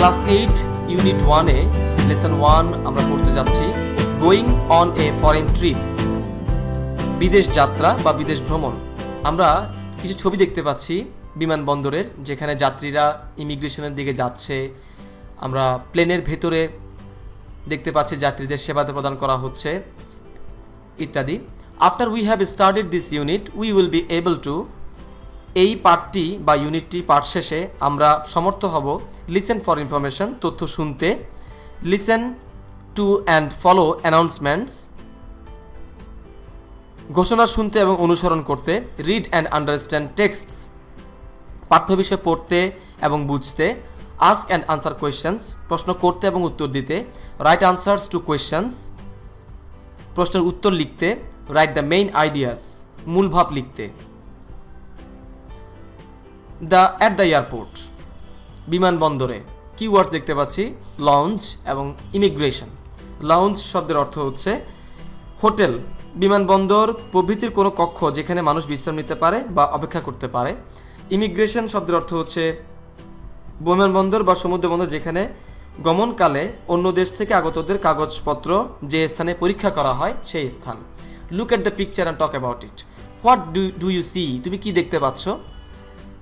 Class eight, unit ওয়ানে, lesson one আমরা পড়তে যাচ্ছি, going on a foreign trip, বিদেশ যাত্রা বা বিদেশ ভ্রমণ। আমরা কিছু ছবি দেখতে পাচ্ছি বিমানবন্দরের, যেখানে যাত্রীরা ইমিগ্রেশনের দিকে যাচ্ছে। আমরা প্লেনের ভেতরে দেখতে পাচ্ছি যাত্রীদের সেবা প্রদান করা হচ্ছে, ইত্যাদি। After we have started this unit we will be able to এই পার্টটি বা ইউনিটটি পার্ট শেষে আমরা সমর্থ হব লিসেন ফর ইনফরমেশন তথ্য শুনতে। Listen to and follow announcements ঘোষণা শুনতে এবং অনুসরণ করতে রিড অ্যান্ড আন্ডারস্ট্যান্ড টেক্সটস পাঠ্য বিষয় পড়তে এবং বুঝতে আস্ক অ্যান্ড আনসার কোয়েশ্চেন্স প্রশ্ন করতে এবং উত্তর দিতে রাইট আনসার্স টু কোয়েশ্চেন্স প্রশ্নের উত্তর লিখতে রাইট দ্য মেইন আইডিয়াস মূল ভাব লিখতে। দ্য অ্যাট দ্য এয়ারপোর্ট, বিমানবন্দরে। কিওয়ার্ডস দেখতে পাচ্ছি লঞ্চ এবং ইমিগ্রেশন লঞ্চ শব্দের অর্থ হচ্ছে হোটেল, বিমানবন্দর প্রভৃতির কোনো কক্ষ যেখানে মানুষ বিশ্রাম নিতে পারে বা অপেক্ষা করতে পারে। ইমিগ্রেশন শব্দের অর্থ হচ্ছে বিমানবন্দর বা সমুদ্রবন্দর যেখানে গমনকালে অন্য দেশ থেকে আগতদের কাগজপত্র যে স্থানে পরীক্ষা করা হয় সেই স্থান। Look at the picture and talk about it what do do you see তুমি কি দেখতে পাচ্ছ?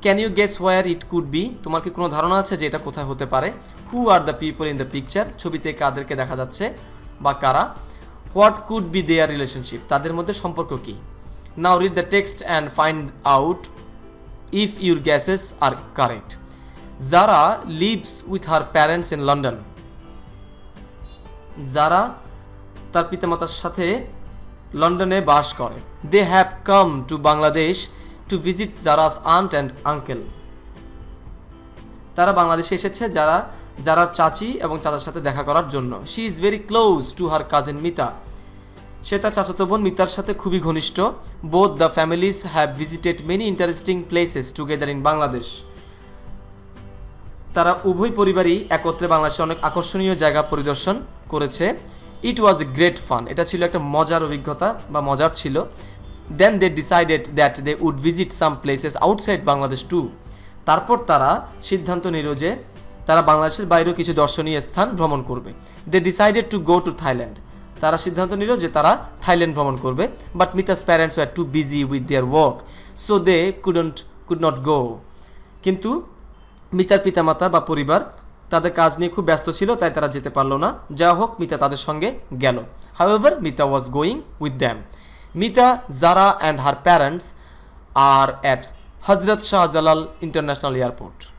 Can you guess where it could be তোমার কি কোনো ধারণা আছে যে এটা কোথায় হতে পারে? Who are the people in the picture ছবিতে কাদেরকে দেখা যাচ্ছে বা কারা? What could be their relationship তাদের মধ্যে সম্পর্ক কি? Now read the text and find out if your guesses are correct Zara lives with her parents in London Zara তার পিতামাতার সাথে লন্ডনে বাস করে। They have come to Bangladesh to visit Zara's aunt and uncle তারা বাংলাদেশে এসেছে যারা যারা চাচি এবং চাচার সাথে দেখা করার জন্য। She is very close to her cousin Mita সে তার চাচাতো বোন মিতার সাথে খুবই ঘনিষ্ঠ। Both the families have visited many interesting places together in Bangladesh তারা উভয় পরিবারই একত্রে বাংলাদেশে অনেক আকর্ষণীয় জায়গা পরিদর্শন করেছে। ইট ওয়াজ গ্রেট ফান এটা ছিল একটা মজার অভিজ্ঞতা বা মজার ছিল। Then they decided that they would visit some places outside Bangladesh too তারপর তারা সিদ্ধান্ত নিল যে তারা বাংলাদেশের বাইরেও কিছু দর্শনীয় স্থান ভ্রমণ করবে। They decided to go to Thailand তারা সিদ্ধান্ত নিল যে তারা থাইল্যান্ড ভ্রমণ করবে but Mita's parents were too busy with their work so they couldn't could not go কিন্তু মিতার পিতামাতা বা পরিবার তাদের কাজ নিয়ে খুব ব্যস্ত ছিল, তাই তারা যেতে পারল না। যা হোক মিতা তাদের সঙ্গে গেল। However Mita was going with them Mita, Zara and her parents are at Hazrat Shah Jalal International Airport.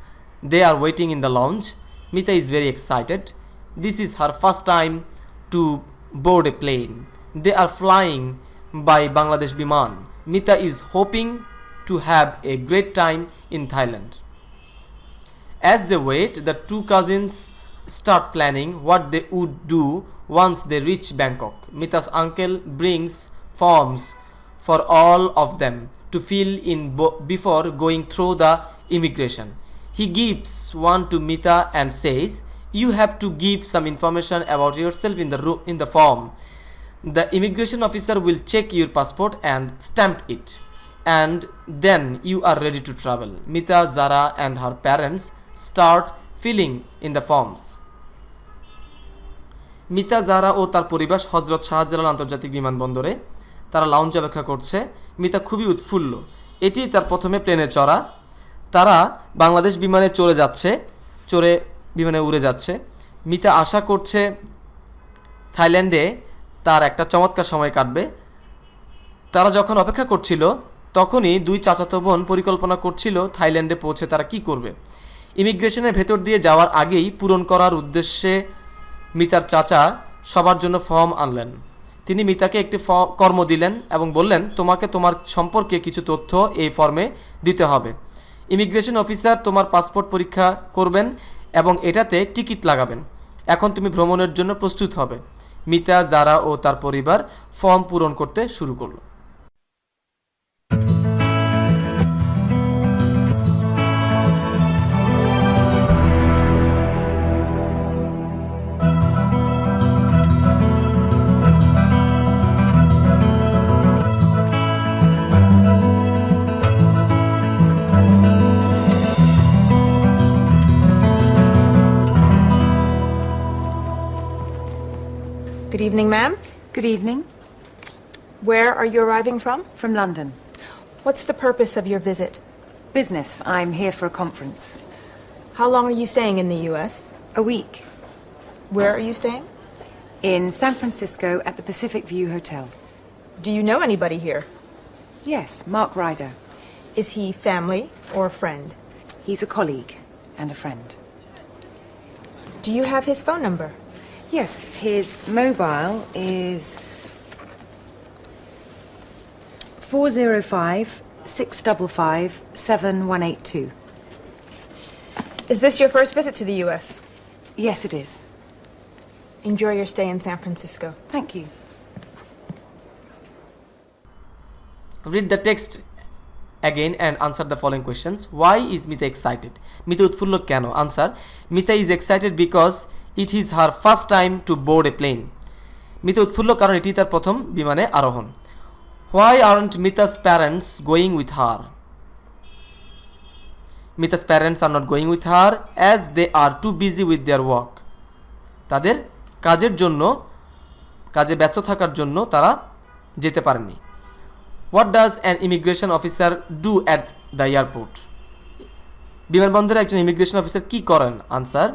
They are waiting in the lounge. Mita is very excited. This is her first time to board a plane. They are flying by Bangladesh Biman. Mita is hoping to have a great time in Thailand. As they wait, the two cousins start planning what they would do once they reach Bangkok. Mita's uncle brings forms for all of them to fill in before going through the immigration. He gives one to Mita and says, "You have to give some information about yourself in the in the form. The immigration officer will check your passport and stamp it." and then you are ready to travel. Mita, Zara, and her parents start filling in the forms. Mita Zara ও তার পরিবার হজরত শাহজালাল আন্তর্জাতিক বিমানবন্দরে তারা lounge অপেক্ষা করছে। মিতা খুবই উৎফুল্ল। এটি তার প্রথমে প্লেনে চড়া। তারা বাংলাদেশ বিমানে চলে যাচ্ছে। চড়ে বিমানে উড়ে যাচ্ছে। মিতা আশা করছে থাইল্যান্ডে তার একটা চমৎকার সময় কাটবে। তারা যখন অপেক্ষা করছিল, তখনই দুই চাচাতো বোন পরিকল্পনা করছিল থাইল্যান্ডে পৌঁছে তারা কি করবে। ইমিগ্রেশনের ভেতর দিয়ে যাওয়ার আগেই পূরণ করার উদ্দেশ্যে মিতার চাচা সবার জন্য ফর্ম আনলেন। তিনি মিতাকে একটি কর্ম দিলেন এবং বললেন, তোমাকে তোমার সম্পর্কে কিছু তথ্য এই ফর্মে দিতে হবে। ইমিগ্রেশন অফিসার তোমার পাসপোর্ট পরীক্ষা করবেন এবং এটাতে টিকিট লাগাবেন। এখন তুমি ভ্রমণের জন্য প্রস্তুত হবে। মিতা জারা ও তার পরিবার ফর্ম পূরণ করতে শুরু করল। Good evening, ma'am. Good evening. Where are you arriving from? From London. What's the purpose of your visit? Business. I'm here for a conference. How long are you staying in the U.S.? A week. Where are you staying? In San Francisco at the Pacific View Hotel. Do you know anybody here? Yes, Mark Ryder. Is he family or a friend? He's a colleague and a friend. Do you have his phone number? Yes, his mobile is 405 655 7182. Is this your first visit to the U.S.? Yes, it is. Enjoy your stay in San Francisco. Thank you. Read the text again and answer the following questions. Why is Mita excited? Mita উৎফুল্ল কেন? Answer. Mita is excited because it is her first time to board a plane. Mita উৎফুল্ল কারণ এটি তার প্রথম বিমানে আরোহণ why aren't Mita's parents going with her Mita's parents are not going with her as they are too busy with their work তাদের কাজের জন্য, কাজে ব্যস্ত থাকার জন্য তারা যেতে পারেনি what does an immigration officer do at the airport বিমানবন্দরে একজন ইমিগ্রেশন অফিসার কী করেন? Answer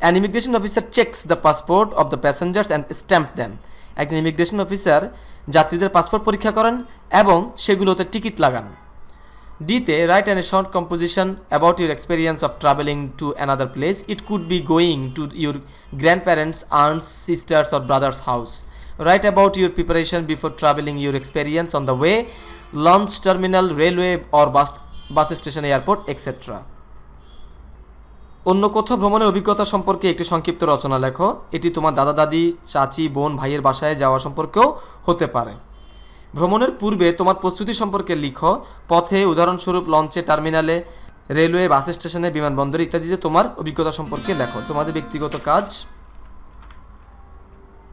an immigration officer checks the passport of the passengers and stamp them একজন ইমিগ্রেশন অফিসার যাত্রীদের পাসপোর্ট পরীক্ষা করেন এবং সেগুলোতে টিকিট লাগান। ডিতে write and a short composition about your experience of travelling to another place it could be going to your grand parents arms sisters or brothers house write about your preparation before travelling your experience on the way launch terminal railway or bus bus station airport etcetera অন্য কোথাও ভ্রমণের অভিজ্ঞতা সম্পর্কে একটি সংক্ষিপ্ত রচনা লেখো। এটি তোমার দাদা, দাদি, চাচি, বোন, ভাইয়ের বাসায় যাওয়া সম্পর্কেও হতে পারে। ভ্রমণের পূর্বে তোমার প্রস্তুতি সম্পর্কে লিখো। পথে উদাহরণস্বরূপ লঞ্চে, টার্মিনালে, রেলওয়ে, বাস স্টেশনে, বিমানবন্দরে ইত্যাদিতে তোমার অভিজ্ঞতা সম্পর্কে লেখো। তোমাদের ব্যক্তিগত কাজ